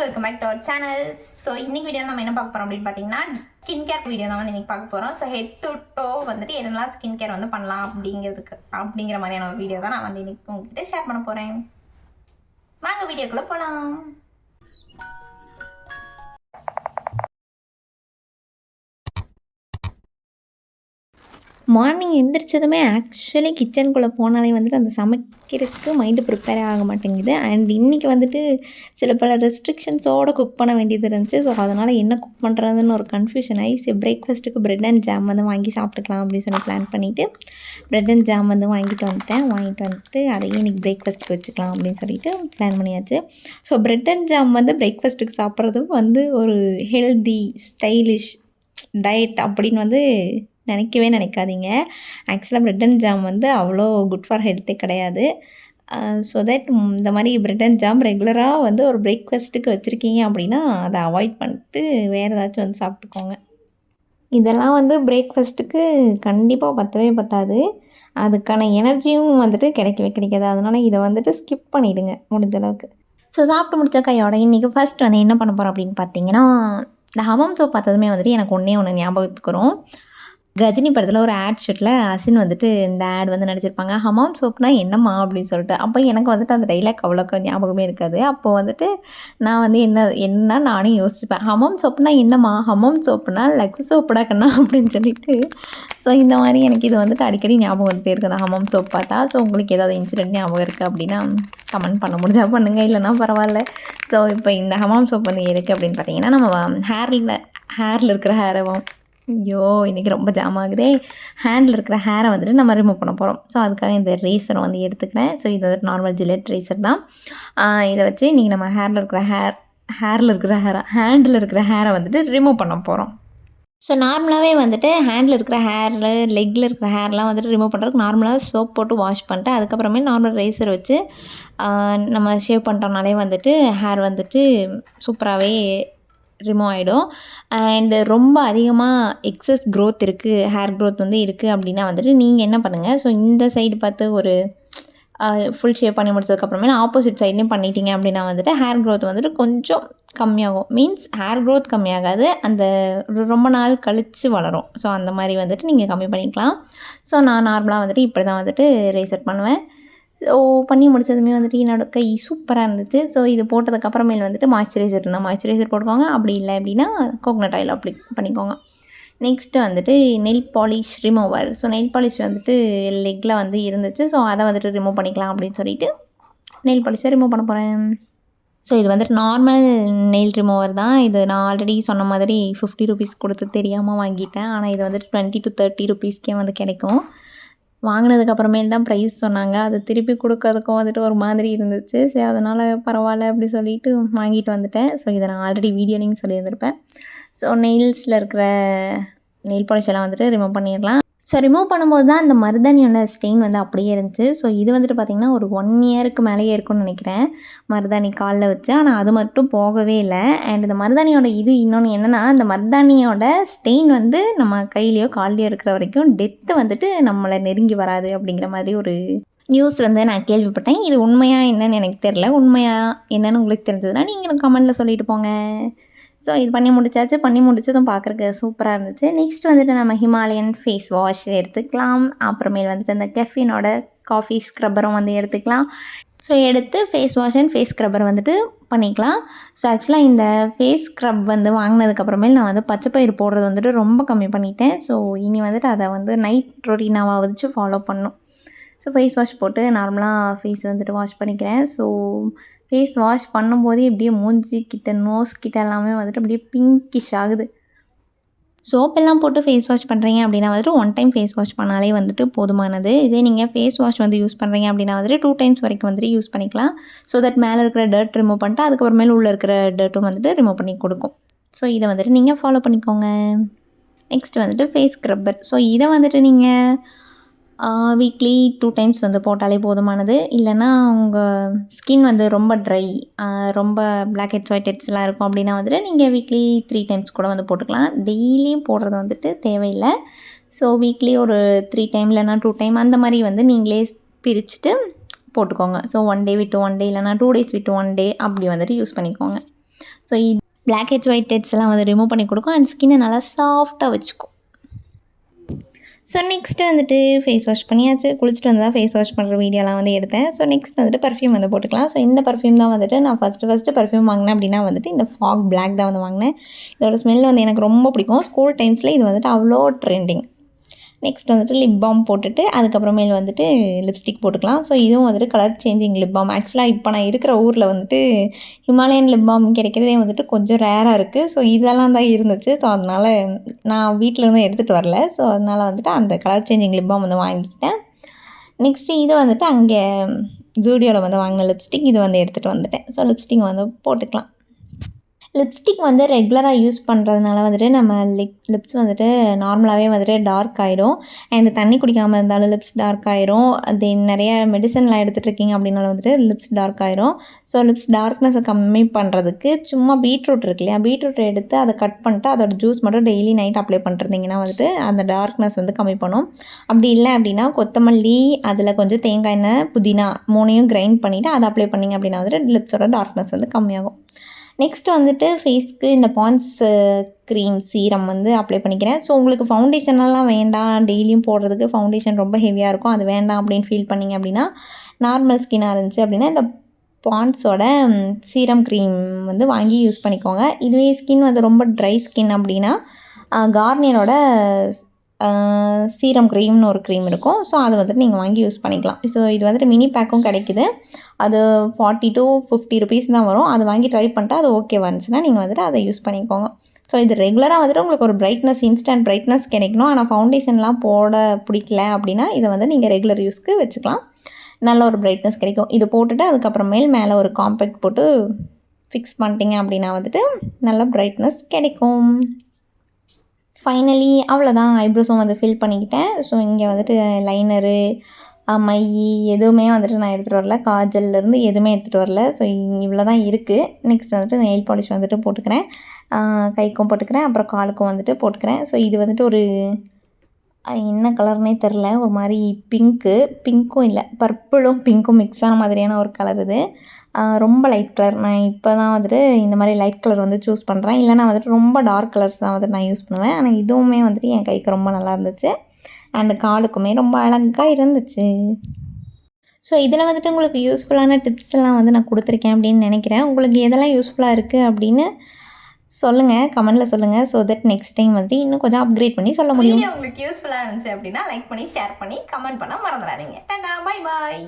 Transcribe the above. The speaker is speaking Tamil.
Welcome back to our channel so இன்னைக்கு வீடியோ நம்ம என்ன பார்க்க போகிறோம் அப்படின்னு பார்த்தீங்கன்னா ஸ்கின் கேர் வீடியோ தான் வந்து இன்றைக்கி பார்க்க போகிறோம் ஸோ ஹெட் டு டோ வந்துட்டு என்னெல்லாம் ஸ்கின் கேர் வந்து பண்ணலாம் அப்படிங்கிறதுக்கு அப்படிங்கிற மாதிரியான ஒரு வீடியோ தான் நான் வந்து இன்னைக்கு உங்ககிட்ட ஷேர் பண்ண போகிறேன் வாங்க வீடியோக்குள்ளே போகலாம் மார்னிங் எந்திரிச்சதுமே ஆக்சுவலி கிச்சனுக்குள்ளே போனாலே வந்துட்டு அந்த சமைக்கிறதுக்கு மைண்டு ப்ரிப்பேர் ஆக மாட்டேங்குது. அண்ட் இன்றைக்கி வந்துட்டு சில பல ரெஸ்ட்ரிக்ஷன்ஸோடு குக் பண்ண வேண்டியது இருந்துச்சு. ஸோ அதனால் என்ன குக் பண்ணுறதுன்னு ஒரு கன்ஃபியூஷன் ஆகி சரி பிரேக்ஃபாஸ்ட்டுக்கு ப்ரெட் அண்ட் ஜாம் வந்து வாங்கி சாப்பிட்டுக்கலாம் அப்படின்னு சொல்லி பிளான் பண்ணிவிட்டு ப்ரெட் அண்ட் ஜாம் வந்து வாங்கிட்டு வந்துட்டேன். வாங்கிட்டு வந்துட்டு அதையே இன்றைக்கி பிரேக்ஃபாஸ்ட்டுக்கு வச்சுக்கலாம் அப்படின்னு சொல்லிட்டு பிளான் பண்ணியாச்சு. ஸோ ப்ரெட் அண்ட் ஜாம் வந்து பிரேக்ஃபாஸ்ட்டுக்கு சாப்பிட்றதும் வந்து ஒரு ஹெல்தி ஸ்டைலிஷ் டயட் அப்படின்னு வந்து நினைக்கவே நினைக்காதீங்க. ஆக்சுவலாக பிரெட் அண்ட் ஜாம் வந்து அவ்வளோ குட் ஃபார் ஹெல்த்தே கிடையாது. ஸோ தட் இந்த மாதிரி பிரெட் அண்ட் ஜாம் ரெகுலராக வந்து ஒரு பிரேக்ஃபாஸ்ட்டுக்கு வச்சுருக்கீங்க அப்படின்னா அதை அவாய்ட் பண்ணிட்டு வேறு ஏதாச்சும் வந்து சாப்பிட்டுக்கோங்க. இதெல்லாம் வந்து பிரேக்ஃபாஸ்ட்டுக்கு கண்டிப்பாக பத்தவே பத்தாது. அதுக்கான எனர்ஜியும் வந்துட்டு கிடைக்கவே கிடைக்காது. அதனால் இதை வந்துட்டு ஸ்கிப் பண்ணிவிடுங்க முடிஞ்ச அளவுக்கு. ஸோ சாப்பிட்டு முடிச்ச கையோட இன்றைக்கி ஃபஸ்ட் வந்து என்ன பண்ண போகிறோம் அப்படின்னு பார்த்தீங்கன்னா இந்த ஹமம் சோப் பார்த்ததுமே வந்துட்டு எனக்கு ஒன்றே ஒன்று ஞாபகத்துக்கு வரும். கஜினி படத்தில் ஒரு ஆட் ஷூட்டில் அசின் வந்துட்டு இந்த ஆட் வந்து நடிச்சிருப்பாங்க. ஹமாம் சோப்னா என்னம்மா அப்படின்னு சொல்லிட்டு. அப்போ எனக்கு வந்துட்டு அந்த டைலாக் அவ்வளோக்கு ஞாபகமே இருக்காது. அப்போ வந்துட்டு நான் வந்து என்ன என்ன நானும் யோசிச்சுப்பேன். ஹமாம் சோப்னா என்னம்மா? ஹமாம் சோப்புனா லக்ஸ் சோப்புடா கண்ணா அப்படின்னு சொல்லிட்டு. ஸோ இந்த மாதிரி எனக்கு இது வந்துட்டு அடிக்கடி ஞாபகம் வந்துட்டே இருக்குது. அந்த ஹமாம் சோப் பார்த்தா. ஸோ உங்களுக்கு ஏதாவது இன்சிடென்ட் ஞாபகம் இருக்குது அப்படின்னா கமெண்ட் பண்ண முடிஞ்சா பண்ணுங்கள் இல்லைன்னா பரவாயில்ல. ஸோ இப்போ இந்த ஹமாம் சோப் வந்து எதுக்கு அப்படின்னு பார்த்தீங்கன்னா நம்ம ஹேரில் ஹேரில் இருக்கிற ஹேரவும் ஐயோ இன்றைக்கி ரொம்ப ஜாம் ஆகுதே. ஹேண்டில் இருக்கிற ஹேரை வந்துட்டு நம்ம ரிமூவ் பண்ண போகிறோம் ஸோ அதுக்காக இந்த ரேசரை வந்து எடுத்துக்கிறேன். ஸோ இது வந்து நார்மல் ஜிலெட் ரேசர் தான். இதை வச்சு இன்றைக்கி நம்ம ஹேரில் இருக்கிற ஹேர் ஹேரில் இருக்கிற ஹேரை ஹேண்டில் இருக்கிற ஹேரை வந்துட்டு ரிமூவ் பண்ண போகிறோம் ஸோ நார்மலாகவே வந்துட்டு ஹேண்டில் இருக்கிற ஹேரில் லெக்கில் இருக்கிற ஹேர்லாம் வந்துட்டு ரிமூவ் பண்ணுறதுக்கு நார்மலாக சோப் போட்டு வாஷ் பண்ணிட்டு அதுக்கப்புறமே நார்மல் ரேசர் வச்சு நம்ம ஷேவ் பண்ணுறனாலே வந்துட்டு ஹேர் வந்துட்டு சூப்பராகவே ரிமூவ் ஆகிடும் அண்டு ரொம்ப அதிகமாக எக்ஸஸ் க்ரோத் இருக்குது ஹேர் க்ரோத் வந்து இருக்குது அப்படின்னா வந்துட்டு நீங்கள் என்ன பண்ணுங்கள் ஸோ இந்த சைடு பார்த்து ஒரு ஃபுல் ஷேப் பண்ணி முடிச்சதுக்கப்புறமே ஆப்போசிட் சைட்லேயும் பண்ணிட்டீங்க அப்படின்னா வந்துட்டு ஹேர் க்ரோத் வந்துட்டு கொஞ்சம் கம்மியாகும். மீன்ஸ் ஹேர் க்ரோத் கம்மியாகாது. அந்த ரொம்ப நாள் கழித்து வளரும். ஸோ அந்த மாதிரி வந்துட்டு நீங்கள் கம்மி பண்ணிக்கலாம். ஸோ நான் நார்மலாக வந்துட்டு இப்படி தான் வந்துட்டு ரேசர் பண்ணுவேன். ஸோ பண்ணி முடிச்சதுமே வந்துட்டு என்னோட கை சூப்பராக இருந்துச்சு. ஸோ இது போட்டதுக்கப்புறமேல் வந்துட்டு மாய்ஸ்சரைசர் இருந்தால் மாய்ஸ்சரைசர் போட்டுக்கோங்க. அப்படி இல்லை அப்படின்னா கோகனட் ஆயில் அப்ளை பண்ணிக்கோங்க. நெக்ஸ்ட்டு வந்துட்டு nail polish remover so nail polish வந்துட்டு லெக்கில் வந்து இருந்துச்சு. ஸோ அதை வந்துட்டு ரிமூவ் பண்ணிக்கலாம் அப்படின்னு சொல்லிட்டு நெல் பாலிஷை ரிமூவ் பண்ண போகிறேன் ஸோ இது வந்துட்டு நார்மல் நெயில் ரிமூவர் தான். இது நான் ஆல்ரெடி சொன்ன மாதிரி ஃபிஃப்டி ருபீஸ் கொடுத்து தெரியாமல் வாங்கிட்டேன். ஆனால் இது வந்துட்டு டுவெண்ட்டி டு தேர்ட்டி ருபீஸ்க்கே வந்து கிடைக்கும். வாங்கினதுக்கு தான் ப்ரைஸ் சொன்னாங்க. அது திருப்பி கொடுக்கறதுக்கும் வந்துட்டு ஒரு மாதிரி இருந்துச்சு. சரி அதனால் பரவாயில்ல அப்படி சொல்லிட்டு வாங்கிட்டு வந்துட்டேன். ஸோ இதை நான் ஆல்ரெடி வீடியோலையும் சொல்லியிருந்திருப்பேன். ஸோ நெயில்ஸில் இருக்கிற நெயில் பாலிஷ் எல்லாம் வந்துட்டு ரிமூவ் பண்ணிடலாம். ஸோ ரிமூவ் பண்ணும்போது தான் அந்த மருதாணியோட ஸ்டெயின் வந்து அப்படியே இருந்துச்சு. ஸோ இது வந்துட்டு பார்த்திங்கன்னா ஒரு ஒன் இயருக்கு மேலேயே இருக்கும்னு நினைக்கிறேன். மருதாணி காலில் வச்சு. ஆனால் அது மட்டும் போகவே இல்லை. அண்ட் இந்த மருதாணியோட இது இன்னொன்று என்னென்னா இந்த மருதாணியோட ஸ்டெயின் வந்து நம்ம கையிலையோ கால்லையோ இருக்கிற வரைக்கும் டெத்து வந்துட்டு நம்மளை நெருங்கி வராது அப்படிங்கிற மாதிரி ஒரு நியூஸ் வந்து நான் கேள்விப்பட்டேன். இது உண்மையாக என்னன்னு எனக்கு தெரில உண்மையா என்னன்னு உங்களுக்கு தெரிஞ்சதுன்னா நீங்கள் கமெண்ட்டில் சொல்லிட்டு போங்க. ஸோ இது பண்ணி முடித்தாச்சு பண்ணி முடித்ததும் பார்க்குறக்கு சூப்பராக இருந்துச்சு. நெக்ஸ்ட் வந்துட்டு நம்ம ஹிமாலயன் ஃபேஸ் வாஷ் எடுத்துக்கலாம். அப்புறமேல் வந்துட்டு இந்த கெஃபினோட காஃபி ஸ்க்ரப்பரும் வந்து எடுத்துக்கலாம். ஸோ எடுத்து face wash and face scrubber வந்துட்டு பண்ணிக்கலாம். ஸோ ஆக்சுவலாக இந்த ஃபேஸ் ஸ்க்ரப் வந்து வாங்கினதுக்கப்புறமேல் நான் வந்து பச்சைப்பயிறு போடுறது வந்துட்டு ரொம்ப கம்மி பண்ணிட்டேன். ஸோ இனி வந்துட்டு அதை வந்து நைட் ரொட்டீனாவாக வச்சு ஃபாலோ பண்ணும். ஸோ ஃபேஸ் வாஷ் போட்டு நார்மலாக ஃபேஸ் வந்துட்டு வாஷ் பண்ணிக்கிறேன். ஸோ ஃபேஸ் வாஷ் பண்ணும்போதே இப்படியே மூஞ்சி கிட்ட நோஸ் கிட்ட எல்லாமே வந்துட்டு அப்படியே பிங்கிஷ் ஆகுது. சோப் எல்லாம் போட்டு ஃபேஸ் வாஷ் பண்ணுறீங்க அப்படின்னா வந்துட்டு ஒன் டைம் ஃபேஸ் வாஷ் பண்ணாலே வந்துட்டு போதுமானது. இதே நீங்கள் ஃபேஸ் வாஷ் வந்து யூஸ் பண்ணுறீங்க அப்படின்னா வந்துட்டு டூ டைம்ஸ் வரைக்கும் வந்துட்டு யூஸ் பண்ணிக்கலாம். ஸோ தட் மேலே இருக்கிற டர்ட் ரிமூவ் பண்ணிட்டு அதுக்கப்புறமேல உள்ளே இருக்கிற டர்ட்டும் வந்துட்டு ரிமூவ் பண்ணி கொடுக்கும். ஸோ இதை வந்துட்டு நீங்கள் ஃபாலோ பண்ணிக்கோங்க. நெக்ஸ்ட் வந்துட்டு ஃபேஸ் ஸ்க்ரப்பர் ஸோ இதை வந்துட்டு நீங்கள் வீக்லி டூ டைம்ஸ் வந்து போட்டாலே போதுமானது. இல்லைன்னா உங்கள் ஸ்கின் வந்து ரொம்ப ட்ரை ரொம்ப பிளாக் ஹெட்ஸ் ஒயிட் ஹெட்ஸ்லாம் இருக்கும் அப்படின்னா வந்துட்டு நீங்கள் வீக்லி த்ரீ டைம்ஸ் கூட வந்து போட்டுக்கலாம். டெய்லியும் போடுறது வந்துட்டு தேவையில்லை. ஸோ வீக்லி ஒரு த்ரீ டைம் இல்லைன்னா டூ டைம் அந்த மாதிரி வந்து நீங்களே பிரிச்சுட்டு போட்டுக்கோங்க. ஸோ ஒன் டே விட்டு ஒன் டே இல்லைனா டூ டேஸ் விட்டு ஒன் டே அப்படி வந்துட்டு யூஸ் பண்ணிக்கோங்க. ஸோ இது பிளாக் ஹெட்ஸ் ஒயிட் ஹெட்ஸ் எல்லாம் வந்து ரிமூவ் பண்ணி கொடுக்கும். அண்ட் ஸ்கின்னை நல்லா சாஃப்டாக வச்சுக்கும். ஸோ நெக்ஸ்ட்டு வந்துட்டு ஃபேஸ் வாஷ் பண்ணியாச்சு. குளிச்சுட்டு வந்து தான் ஃபேஸ் வாஷ் பண்ணுற வீடியோலாம் வந்து எடுத்தேன். ஸோ நெக்ஸ்ட் வந்துட்டு பர்ஃப்யூம் வந்து போட்டுக்கலாம். ஸோ இந்த பர்ஃப்யூம் தான் வந்துட்டு நான் ஃபஸ்ட்டு ஃபஸ்ட்டு பர்ஃப்யூம் வாங்கினேன் அப்படின்னா வந்துட்டு இந்த ஃபாக் பிளாக் தான் வந்து வாங்கினேன். இதோட ஸ்மெல் வந்து எனக்கு ரொம்ப பிடிக்கும். ஸ்கூல் டைம்ஸில் இது வந்துட்டு அவ்வளோ ட்ரெண்டிங் நெக்ஸ்ட் வந்துட்டு லிப் பாம் போட்டுட்டு அதுக்கப்புறமேல் வந்துட்டு லிப்ஸ்டிக் போட்டுக்கலாம். ஸோ இதுவும் வந்துட்டு கலர் சேஞ்சிங் லிப் பாம் ஆக்சுவலாக இப்போ நான் இருக்கிற ஊரில் வந்துட்டு ஹிமாலயன் லிப் பாம் கிடைக்கிறதே வந்துட்டு கொஞ்சம் ரேராக இருக்குது ஸோ இதெல்லாம் தான் இருந்துச்சு. ஸோ அதனால் நான் வீட்டிலேருந்து எடுத்துகிட்டு வரல. ஸோ அதனால் வந்துட்டு அந்த கலர் சேஞ்சிங் லிப் பாம் வந்து வாங்கிக்கிட்டேன். நெக்ஸ்ட்டு இது வந்துட்டு அங்கே ஜூடியோவில் வந்து வாங்கின லிப்ஸ்டிக் இது வந்து எடுத்துகிட்டு வந்துட்டேன். ஸோ லிப்ஸ்டிக் வந்து போட்டுக்கலாம். லிப்ஸ்டிக் வந்து ரெகுலராக யூஸ் பண்ணுறதுனால வந்துட்டு நம்ம லிப் லிப்ஸ் வந்துட்டு நார்மலாகவே வந்துட்டு டார்க் ஆகிடும் அண்ட் தண்ணி குடிக்காமல் இருந்தாலும் லிப்ஸ் டார்க் ஆகிரும் தென் நிறைய மெடிசன்லாம் எடுத்துகிட்டு இருக்கீங்க அப்படின்னாலும் வந்துட்டு லிப்ஸ் டார்க் ஆகிரும் ஸோ லிப்ஸ் டார்க்னஸை கம்மி பண்ணுறதுக்கு சும்மா பீட்ரூட் இருக்கு இல்லையா? பீட்ரூட் எடுத்து அதை கட் பண்ணிட்டு அதோட ஜூஸ் மட்டும் டெய்லி நைட் அப்ளை பண்ணிருந்தீங்கன்னா வந்துட்டு அந்த டார்க்னஸ் வந்து கம்மி பண்ணும். அப்படி இல்லை அப்படின்னா கொத்தமல்லி அதில் கொஞ்சம் தேங்காய் எண்ணெய் புதினா மூணையும் கிரைண்ட் பண்ணிவிட்டு அதை அப்ளை பண்ணிங்க அப்படின்னா வந்துட்டு லிப்ஸோட டார்க்னஸ் வந்து கம்மியாகும். நெக்ஸ்ட் வந்துட்டு ஃபேஸ்க்கு இந்த பான்ஸ் க்ரீம் சீரம் வந்து அப்ளை பண்ணிக்கிறேன். ஸோ உங்களுக்கு ஃபவுண்டேஷனெல்லாம் வேண்டாம். டெய்லியும் போடுறதுக்கு ஃபவுண்டேஷன் ரொம்ப ஹெவியாக இருக்கும். அது வேண்டாம் அப்படின்னு ஃபீல் பண்ணிங்க அப்படின்னா நார்மல் ஸ்கின்னாக இருந்துச்சு அப்படின்னா இந்த பாண்ட்ஸோட சீரம் க்ரீம் வந்து வாங்கி யூஸ் பண்ணிக்கோங்க. இதுவே ஸ்கின் வந்து ரொம்ப ட்ரை ஸ்கின் அப்படின்னா கார்னியரோட சீரம் க்ரீம்னு ஒரு க்ரீம் இருக்கும். ஸோ அதை வந்துட்டு நீங்கள் வாங்கி யூஸ் பண்ணிக்கலாம். ஸோ இது வந்துட்டு மினி பேக்கும் கிடைக்குது. அது ஃபார்ட்டி டு ஃபிஃப்டி ருபீஸ் தான் வரும். அதை வாங்கி ட்ரை பண்ணிட்டு அது ஓகே வந்துச்சுன்னா நீங்கள் வந்துட்டு அதை யூஸ் பண்ணிக்கோங்க. ஸோ இது ரெகுலராக வந்துட்டு உங்களுக்கு ஒரு பிரைட்னஸ் இன்ஸ்டன்ட் பிரைட்னஸ் கிடைக்கணும். ஆனால் ஃபவுண்டேஷன்லாம் போட பிடிக்கல அப்படின்னா இதை வந்து நீங்கள் ரெகுலர் யூஸ்க்கு வச்சுக்கலாம். நல்ல ஒரு பிரைட்னஸ் கிடைக்கும். இது போட்டுட்டு அதுக்கப்புறமேல் மேலே ஒரு காம்பேக்ட் போட்டு ஃபிக்ஸ் பண்ணிட்டீங்க அப்படின்னா வந்துட்டு நல்ல பிரைட்னஸ் கிடைக்கும். ஃபைனலி அவ்வளோதான் ஐப்ரோஸும் வந்து ஃபில் பண்ணிக்கிட்டேன். ஸோ இங்கே வந்துட்டு லைனரு மை எதுவுமே வந்துட்டு நான் எடுத்துகிட்டு வரல. காஜல்லேருந்து எதுவுமே எடுத்துகிட்டு வரல. ஸோ இவ்வளோ தான் இருக்குது நெக்ஸ்ட் வந்துட்டு நெயில் பாலிஷ் வந்துட்டு போட்டுக்கிறேன். கைக்கும் போட்டுக்கிறேன். அப்புறம் காலுக்கும் வந்துட்டு போட்டுக்கிறேன். ஸோ இது வந்துட்டு ஒரு என்ன கலர்னே தெரில ஒரு மாதிரி பிங்க்கு பிங்க்கும் இல்லை பர்பிளும் பிங்க்கும் மிக்ஸ் ஆன மாதிரியான ஒரு கலர் இது. ரொம்ப லைட் கலர் நான் இப்போ தான் வந்துட்டு இந்த மாதிரி லைட் கலர் வந்து சூஸ் பண்ணுறேன் இல்லைனா வந்துட்டு ரொம்ப டார்க் கலர்ஸ் தான் வந்துட்டு நான் யூஸ் பண்ணுவேன். ஆனால் இதுவுமே வந்துட்டு என் கைக்கு ரொம்ப நல்லா இருந்துச்சு. அண்டு காலுக்குமே ரொம்ப அழகாக இருந்துச்சு. ஸோ இதில் வந்துட்டு உங்களுக்கு யூஸ்ஃபுல்லான டிப்ஸ் எல்லாம் வந்து நான் கொடுத்துருக்கேன் அப்படின்னு நினைக்கிறேன். உங்களுக்கு எதெல்லாம் யூஸ்ஃபுல்லாக இருக்குது அப்படின்னு சொல்லுங்கள் கமெண்டில் சொல்லுங்கள் ஸோ தட் நெக்ஸ்ட் டைம் வந்து இன்னும் கொஞ்சம் அப்கிரேட் பண்ணி சொல்ல முடியும். உங்களுக்கு யூஸ்ஃபுல்லாக இருந்துச்சு அப்படின்னா லைக் பண்ணி ஷேர் பண்ணி கமெண்ட் பண்ண மறந்துடாதீங்க. Tata bye bye